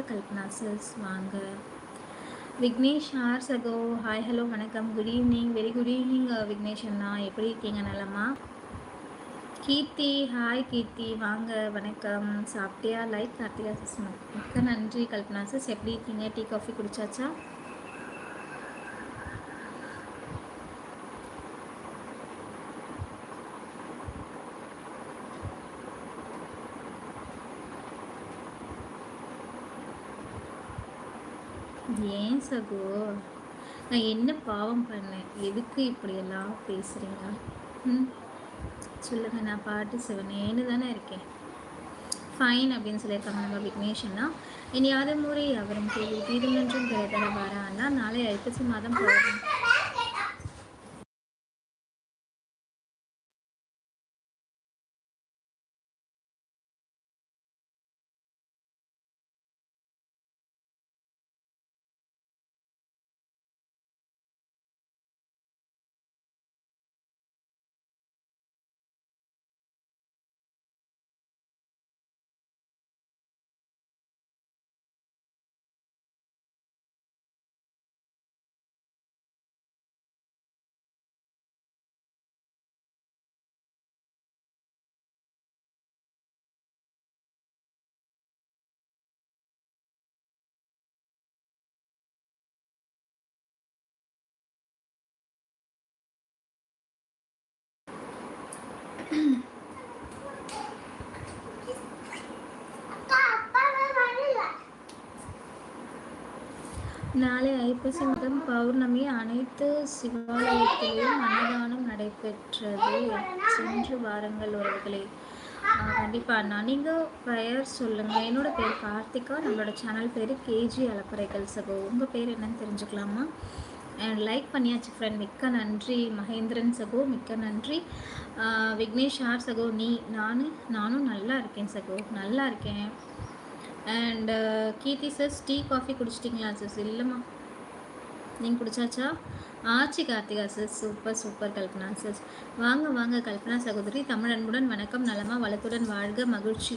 வாங்க கல்பனா சிஸ் வாங்க. விக்னேஷ் ஆர் சகோ ஹாய் ஹலோ வணக்கம். Good evening very good evening Vignesh அண்ணா. எப்படி இருக்கீங்க நலமா? கீர்த்தி ஹாய் கீர்த்தி. வாங்க வணக்கம். சாப்பிட்டியா? Like Karthika sis? மிக்க நன்றி கல்பனா சிஸ். எப்படி இருக்கீங்க? டீ காஃபி குடிச்சாச்சா? ஏன் சகோ? நான் என்ன பாவம் பண்ணேன்? எதுக்கு இப்படியெல்லாம் பேசுகிறீங்க ம்? சொல்லுங்கள் நான் பாட்டு சிவனேன்னு தானே இருக்கேன். ஃபைன் அப்படின்னு சொல்லியிருக்காங்க நம்ம விக்னேஷன்னா இனி யாரும் முறை அவரும் கேள்வி தீரும் என்றும் கிடைத்தர வரான்னா நாளை ஐப்பசி மாதம் போகிறேன் நாளை ஐப்பசி முதல் பௌர்ணமி அனைத்து சிவாலயத்திலும் அன்னதானம் நடைபெற்றது. சென்று வாரங்கள் உறவுகளே. கண்டிப்பாக அண்ணா நீங்கள் பெயர் சொல்லுங்கள் என்னோடய பேர் கார்த்திகா. நம்மளோட சேனல் பேர் கேஜி அலப்பறைகள் சகோ. உங்கள் பேர் என்னன்னு தெரிஞ்சுக்கலாமா? லைக் பண்ணியாச்சு ஃப்ரெண்ட் மிக்க நன்றி. மகேந்திரன் சகோ மிக்க நன்றி. விக்னேஷ் ஆர் சகோ நீ நான் நானும் நல்லா இருக்கேன் சகோ. நல்லா இருக்கேன். And Keerthi sis tea coffee குடிச்சிட்டிங்களா sis இல்லைம்மா. நீங்கள் குடிச்சாச்சா? ஆச்சி Karthika sir super super Kalpana sir வாங்க வாங்க கல்பனா சகோதரி. தமிழ் அன்புடன் வணக்கம் நலமா வளத்துடன் வாழ்க மகிழ்ச்சி.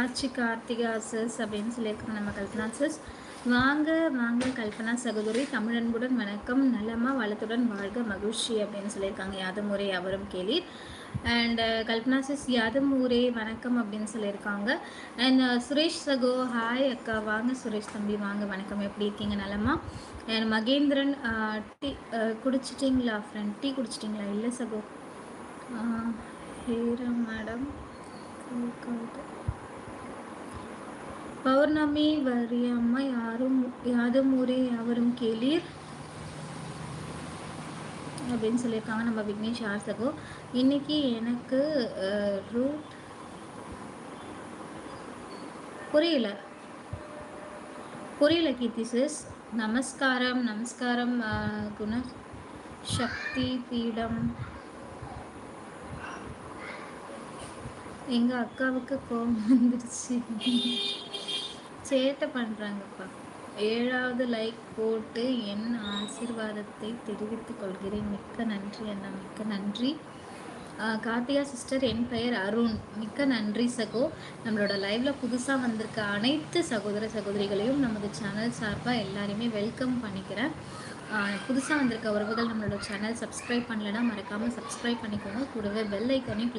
ஆட்சி கார்த்திகா சிஸ் அப்படின்னு சொல்லியிருக்காங்க நம்ம கல்பனா சிஸ் வாங்க வாங்க கல்பனா சகோதரி தமிழன்புடன் வணக்கம். நலமா வளத்துடன் வாழ்க மகிழ்ச்சி அப்படின்னு சொல்லியிருக்காங்க. யாதும் ஊரே அவரும் கேளி அண்ட் uh, கல்பனா சிஸ் யாதும் ஊரே வணக்கம் அப்படின்னு சொல்லியிருக்காங்க. அண்ட் uh, சுரேஷ் சகோ ஹாய் அக்கா. வாங்க சுரேஷ் தம்பி வாங்க. வணக்கம். எப்படி இருக்கீங்க? நலமா? அண்ட் மகேந்திரன் uh, டீ குடிச்சிட்டிங்களா ஃப்ரெண்ட் டீ குடிச்சிட்டிங்களா? இல்லை சகோ. ஹேரா மேடம் பௌர்ணமி வரியம்மா யாரும் யாதும் ஊரே யாவரும் கேளீர். அப்படின்னு சொல்லியிருக்காங்க நம்ம விக்னேஷ் ஆர்சகோ. இன்னைக்கு எனக்கு ரூட் புரியல. புரியல கீர்த்தி சிஸ் நமஸ்காரம் நமஸ்காரம் குண சக்தி பீடம். எங்கள் அக்காவுக்கு கோபம் வந்துடுச்சு சேட்டை பண்ணுறாங்கப்பா ஏழாவது லைக் போட்டு என் ஆசிர்வாதத்தை தெரிவித்துக் கொள்கிறேன். மிக்க நன்றி அண்ணா மிக்க நன்றி. கார்த்திகா சிஸ்டர் என் பெயர் அருண். மிக்க நன்றி சகோ. நம்மளோட லைவ்ல புதுசாக வந்திருக்க அனைத்து சகோதர சகோதரிகளையும் நமது சேனல் சார்பாக எல்லாரையுமே வெல்கம் பண்ணிக்கிறேன். புதுசாக வந்திருக்க உறவுகள் நம்மளோட சேனல் சப்ஸ்கிரைப் பண்ணலைன்னா மறக்காமல் சப்ஸ்கிரைப் பண்ணிக்கோங்க. கூடவே பெல் ஐக்கானையும் கிளிக்